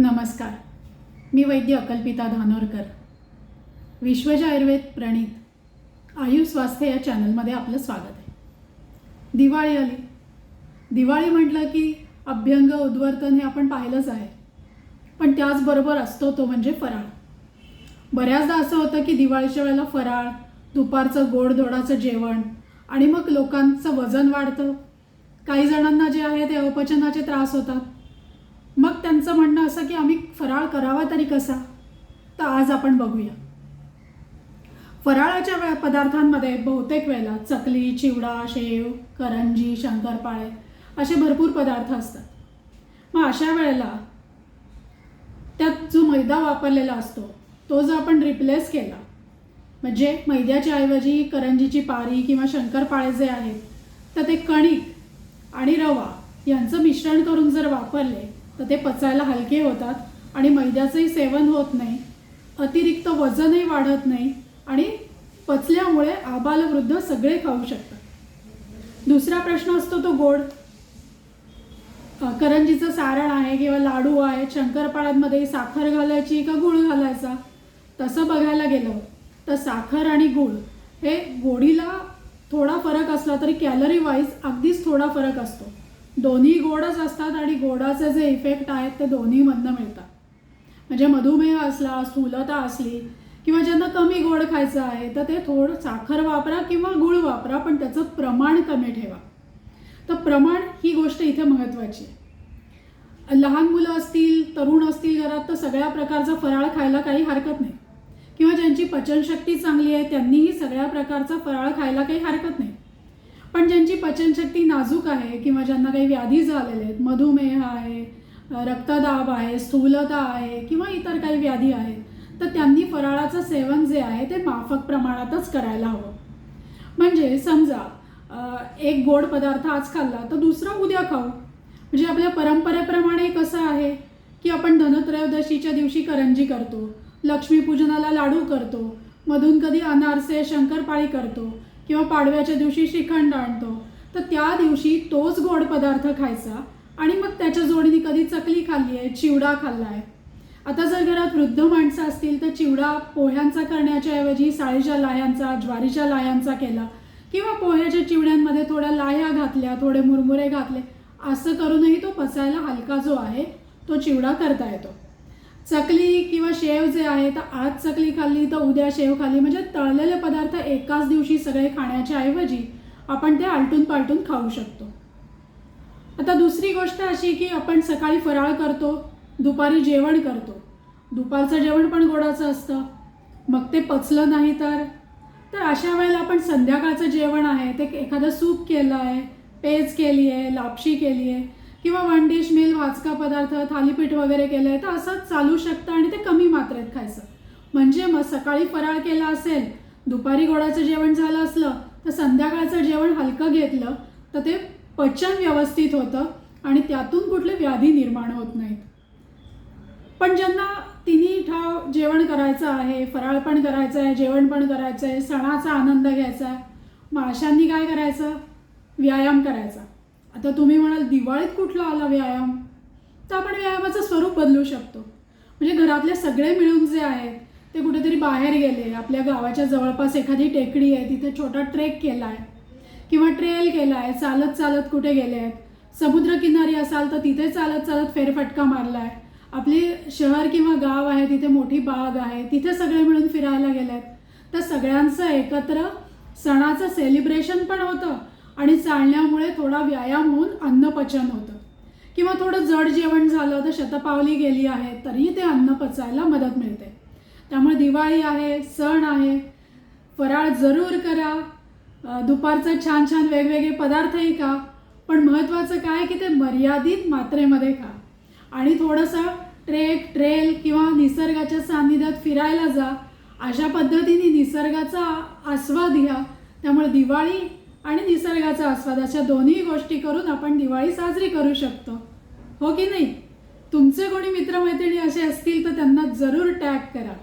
नमस्कार. मी वैद्य अकल्पिता धानोरकर. विश्वज आयुर्वेद प्रणित. आयु स्वास्थ्य या चॅनलमध्ये आपलं स्वागत आहे. दिवाळी आली. दिवाळी म्हटलं की अभ्यंग उद्वर्तन हे आपण पाहिलंच आहे. पण त्याचबरोबर असतो तो म्हणजे फराळ. बऱ्याचदा असं होतं की दिवाळीच्या वेळेला फराळ दुपारचं गोडधोडाचं जेवण आणि मग लोकांचं वजन वाढतं. काही जणांना जे आहे ते अपचनाचे त्रास होतात. मग त्यांचं म्हणणं असं की आम्ही फराळ करावा तरी कसा? तर आज आपण बघूया. फराळाच्या वे पदार्थांमध्ये बहुतेक वेळेला चकली चिवडा शेव करंजी शंकरपाळे असे भरपूर पदार्थ असतात. मग अशा वेळेला त्यात जो मैदा वापरलेला असतो तो जर आपण रिप्लेस केला म्हणजे मैद्याच्या ऐवजी करंजीची पारी किंवा शंकरपाळे जे आहेत तर ते कणिक आणि रवा यांचं मिश्रण करून जर वापरले तर ते पचायला हलके होतात आणि मैद्याचंही सेवन होत नाही. अतिरिक्त वजनही वाढत नाही आणि पचल्यामुळे आबालवृद्ध सगळे खाऊ शकतात. दुसरा प्रश्न असतो तो गोड. करंजीचं सारण आहे किंवा लाडू आहे शंकरपाळ्यांमध्ये साखर घालायची का गुळ घालायचा? तसं बघायला गेलं तर साखर आणि गुळ हे गोडीला थोडा फरक असला तरी कॅलरी वाईज अगदीच थोडा फरक असतो. दोन्ही गोडच असतात आणि गोडाचे जे इफेक्ट आहेत ते दोन्हीमधनं मिळतात. म्हणजे मधुमेह असला स्थूलता असली किंवा ज्यांना कमी गोड खायचं आहे तर ते थोडं साखर वापरा किंवा गुळ वापरा पण त्याचं प्रमाण कमी ठेवा. तर प्रमाण ही गोष्ट इथे महत्त्वाची आहे. लहान मुलं असतील तरुण असतील घरात तर सगळ्या प्रकारचा फराळ खायला काही हरकत नाही. किंवा ज्यांची पचनशक्ती चांगली आहे त्यांनीही सगळ्या प्रकारचा फराळ खायला काही हरकत नाही. पण ज्यांची पचनशक्ती नाजूक आहे किंवा ज्यांना काही व्याधी झालेल्या आहेत मधुमेह आहे रक्तदाब आहे स्थूलता आहे किंवा इतर काही व्याधी आहेत तर त्यांनी फराळाचं सेवन जे आहे ते माफक प्रमाणातच करायला हवं. म्हणजे समजा एक गोड पदार्थ आज खाल्ला तर दुसरा उद्या खाऊ. म्हणजे आपल्या परंपरेप्रमाणे कसं आहे की आपण धनत्रयोदशीच्या दिवशी करंजी करतो लक्ष्मीपूजनाला लाडू करतो मधून कधी अनारसे शंकरपाळी करतो किंवा पाडव्याच्या दिवशी श्रीखंड आणतो. तर त्या दिवशी तोच गोड पदार्थ खायचा आणि मग त्याच्या जोडीने कधी चकली खाल्ली आहे चिवडा खाल्ला आहे. आता जर घरात वृद्ध माणसं असतील तर चिवडा पोह्यांचा करण्याच्या ऐवजी साळीच्या लाह्यांचा ज्वारीच्या लाह्यांचा केला किंवा पोह्याच्या चिवड्यांमध्ये थोड्या लाह्या घातल्या थोडे मुरमुरे घातले असं करूनही तो पचायला हलका जो आहे तो चिवडा करता येतो. चकली किंवा शेव जे आहे तर आज चकली खाल्ली तर उद्या शेव खाल्ली म्हणजे तळलेले पदार्थ एकाच दिवशी सगळे खाण्याच्या ऐवजी आपण ते आलटून पालटून खाऊ शकतो. आता दुसरी गोष्ट अशी की आपण सकाळी फराळ करतो दुपारी जेवण करतो. दुपारचं जेवण पण गोडाचं असतं. मग ते पचलं नाही तर? तर अशा वेळेला आपण संध्याकाळचं जेवण आहे ते एखादं सूप केलं आहे पेज केली आहे लापशी केली आहे किंवा वन डिश मिल वाचका पदार्थ थालीपीठ वगैरे केलं आहे तर असंच चालू शकतं आणि ते कमी मात्रेत खायचं. म्हणजे मग सकाळी फराळ केला असेल दुपारी गोडाचं जेवण झालं असलं तर संध्याकाळचं जेवण हलकं घेतलं तर ते पचन व्यवस्थित होतं आणि त्यातून कुठले व्याधी निर्माण होत नाहीत. पण ज्यांना तिन्ही ठाव जेवण करायचं आहे फराळ पण करायचं आहे जेवण पण करायचं आहे सणाचा आनंद घ्यायचा आहे मग अशांनी काय करायचं? व्यायाम करायचा. आता तुम्ही म्हणाल दिवाळीत कुठला आला व्यायाम? तर आपण व्यायामाचं स्वरूप बदलू शकतो. म्हणजे घरातले सगळे मिळून जे आहेत ते कुठेतरी बाहेर गेले. आपल्या गावाच्या जवळपास एखादी टेकडी आहे तिथे छोटा ट्रेक केला आहे किंवा ट्रेल केला आहे चालत चालत कुठे गेले आहेत. समुद्रकिनारी असाल तर तिथे चालत चालत फेरफटका मारला आहे आपली शहर किंवा गाव आहे तिथे मोठी बाग आहे तिथे सगळे मिळून फिरायला गेले आहेत तर सगळ्यांचं एकत्र सणाचं सेलिब्रेशन पण होतं आणि चालण्यामुळे थोडा व्यायाम होऊन अन्नपचन होतं. किंवा थोडं जड जेवण झालं तर शतपावली गेली आहे तरी ते अन्न पचायला मदत मिळते. त्यामुळे दिवाळी आहे सण आहे. फराळ जरूर करा. दुपारचं छान छान वेगवेगळे पदार्थही खा. पण महत्त्वाचं काय की ते मर्यादित मात्रेमध्ये खा. आणि थोडंसं ट्रेक ट्रेल किंवा निसर्गाच्या सान्निध्यात फिरायला जा. अशा पद्धतीने निसर्गाचा आस्वाद घ्या. त्यामुळे दिवाळी आणि निसर्गाचा आस्वाद अशा दोन्ही गोष्टी करून आपण दिवाळी साजरी करू शकतो. हो की नाही? तुमचे कोणी मित्रमैत्रिणी असे असतील तर त्यांना जरूर टॅग करा.